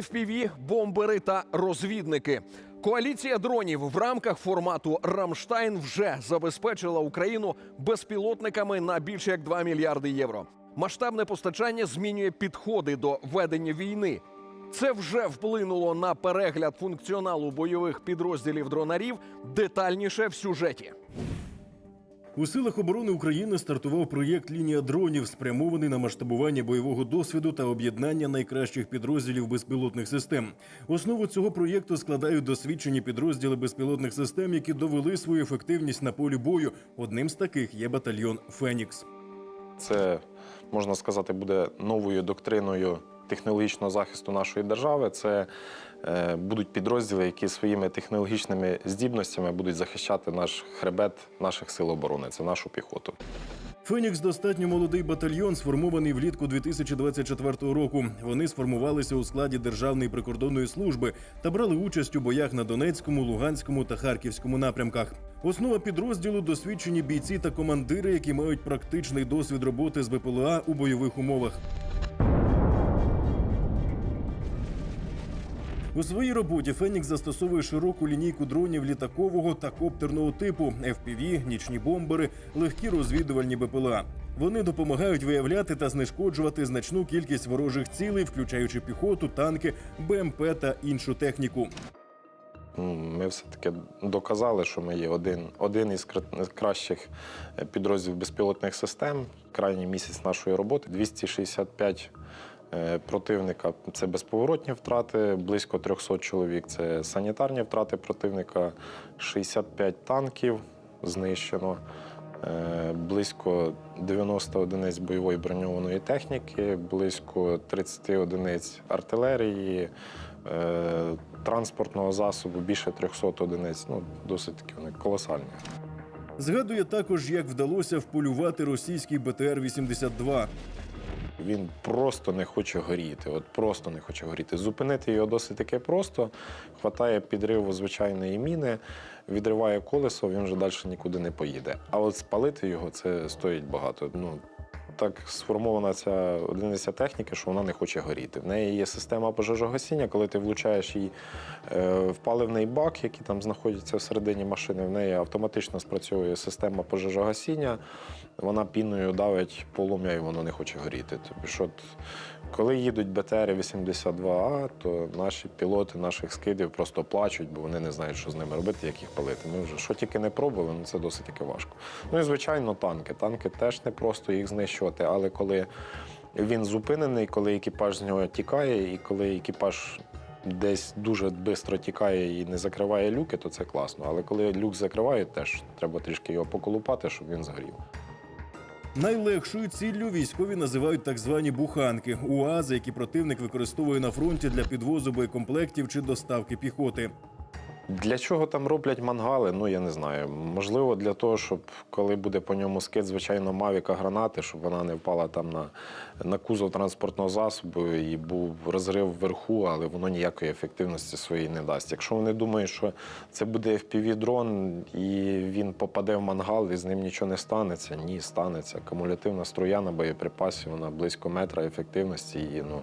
FPV, бомбери та розвідники. Коаліція дронів в рамках формату Рамштайн вже забезпечила Україну безпілотниками на більше як 2 мільярди євро. Масштабне постачання змінює підходи до ведення війни. Це вже вплинуло на перегляд функціоналу бойових підрозділів дронарів детальніше в сюжеті. У силах оборони України стартував проєкт Лінія дронів, спрямований на масштабування бойового досвіду та об'єднання найкращих підрозділів безпілотних систем. Основу цього проєкту складають досвідчені підрозділи безпілотних систем, які довели свою ефективність на полі бою. Одним з таких є батальйон Фенікс. Це можна сказати буде новою доктриною технологічного захисту нашої держави. Це е, будуть підрозділи, які своїми технологічними здібностями будуть захищати наш хребет наших сил оборони. Це нашу піхоту. Фенікс достатньо молодий батальйон, сформований влітку 2024 року. Вони сформувалися у складі Державної прикордонної служби та брали участь у боях на Донецькому, Луганському та Харківському напрямках. Основа підрозділу досвідчені бійці та командири, які мають практичний досвід роботи з БПЛА у бойових умовах. У своїй роботі Фенікс застосовує широку лінійку дронів літакового та коптерного типу FPV, нічні бомбери, легкі розвідувальні БПЛА. Вони допомагають виявляти та знешкоджувати значну кількість ворожих цілей, включаючи піхоту, танки, БМП та іншу техніку. Ну, Ми все-таки доказали, що ми є один, один із кра- кращих е, підрозділів безпілотних систем. Крайній місяць нашої роботи 265 е, противника це безповоротні втрати, близько 300 чоловік. Це санітарні втрати противника, 65 танків знищено. е, Близько 90 одиниць бойової броньованої техніки, близько 30 одиниць артилерії, е, транспортного засобу більше 300 одиниць. Ну, досить таки вони колосальні. Згадує також, як вдалося вполювати російський БТР-82. Він просто не хоче горіти. От просто не хоче горіти. Зупинити його досить таке просто. Хватає підриву звичайної міни, відриває колесо, він вже далі нікуди не поїде. А от спалити його це стоїть багато. Ну, так сформована ця одиниця техніки, що вона не хоче горіти. В неї є система пожежогасіння, коли ти влучаєш її е, в паливний бак, який там знаходиться всередині машини, в неї автоматично спрацьовує система пожежогасіння, вона піною давить полум'я і воно не хоче горіти. Тобі що коли їдуть БТР 82А, то наші пілоти наших скидів просто плачуть, бо вони не знають, що з ними робити, як їх палити. Ми вже що тільки не пробували, ну це досить таки важко. Ну і звичайно, танки. Танки теж не просто їх знищувати, але коли він зупинений, коли екіпаж з нього тікає, і коли екіпаж десь дуже швидко тікає і не закриває люки, то це класно. Але коли люк закриває, теж треба трішки його поколупати, щоб він згорів. Найлегшою ціллю військові називають так звані буханки УАЗи, які противник використовує на фронті для підвозу боєкомплектів чи доставки піхоти. Для чого там роблять мангали? Ну я не знаю. Можливо, для того, щоб коли буде по ньому скид, звичайно, мавіка гранати, щоб вона не впала там на, на кузов транспортного засобу і був розрив вверху, але воно ніякої ефективності своєї не дасть. Якщо вони думають, що це буде FPV-дрон і він попаде в мангал і з ним нічого не станеться, ні, станеться. Кумулятивна струя на боєприпасі, вона близько метра ефективності. І, ну,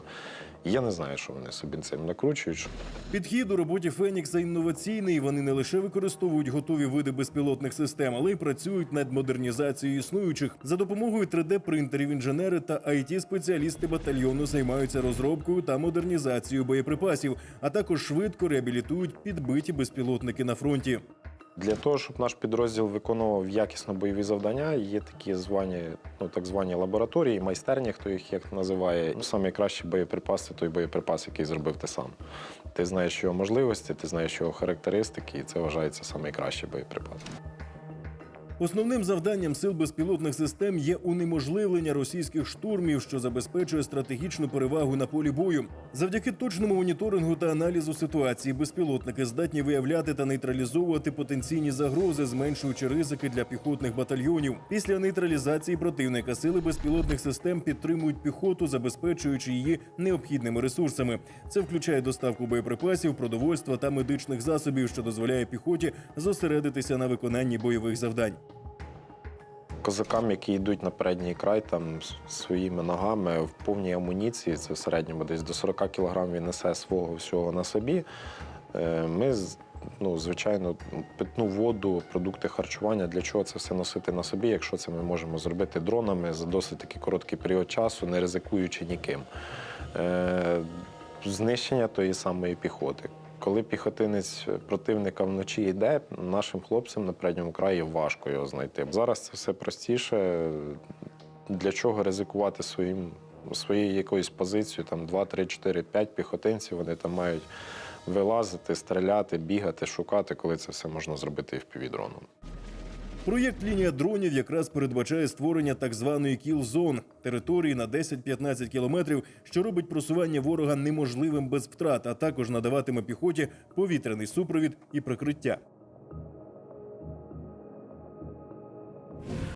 я не знаю, що вони собі цим накручують. Підхід у роботі Фенікса інноваційний. Вони не лише використовують готові види безпілотних систем, але й працюють над модернізацією існуючих. За допомогою 3D-принтерів інженери та it спеціалісти батальйону займаються розробкою та модернізацією боєприпасів, а також швидко реабілітують підбиті безпілотники на фронті. Для того, щоб наш підрозділ виконував якісно бойові завдання, є такі звані, ну так звані лабораторії, майстерні, хто їх як називає. Ну, самі кращі боєприпаси той боєприпас, який зробив ти сам. Ти знаєш його можливості, ти знаєш його характеристики, і це вважається найкращий боєприпас. Основним завданням сил безпілотних систем є унеможливлення російських штурмів, що забезпечує стратегічну перевагу на полі бою. Завдяки точному моніторингу та аналізу ситуації безпілотники здатні виявляти та нейтралізовувати потенційні загрози, зменшуючи ризики для піхотних батальйонів. Після нейтралізації противника сили безпілотних систем підтримують піхоту, забезпечуючи її необхідними ресурсами. Це включає доставку боєприпасів, продовольства та медичних засобів, що дозволяє піхоті зосередитися на виконанні бойових завдань. Козакам, які йдуть на передній край, там своїми ногами в повній амуніції, це в середньому десь до 40 кг він несе свого всього на собі. Е, Ми, ну, звичайно, питну воду, продукти харчування, для чого це все носити на собі, якщо це ми можемо зробити дронами за досить такий короткий період часу, не ризикуючи ніким. Е, Знищення тої самої піхоти. Коли піхотинець противника вночі йде, нашим хлопцям на передньому краї важко його знайти. Зараз це все простіше. Для чого ризикувати своїм, своєю якоюсь позицією, там 2, 3, 4, 5 піхотинців, вони там мають вилазити, стріляти, бігати, шукати, коли це все можна зробити і впівдроном. Проєкт лінія дронів якраз передбачає створення так званої кіл-зон території на 10-15 кілометрів, що робить просування ворога неможливим без втрат, а також надаватиме піхоті повітряний супровід і прикриття.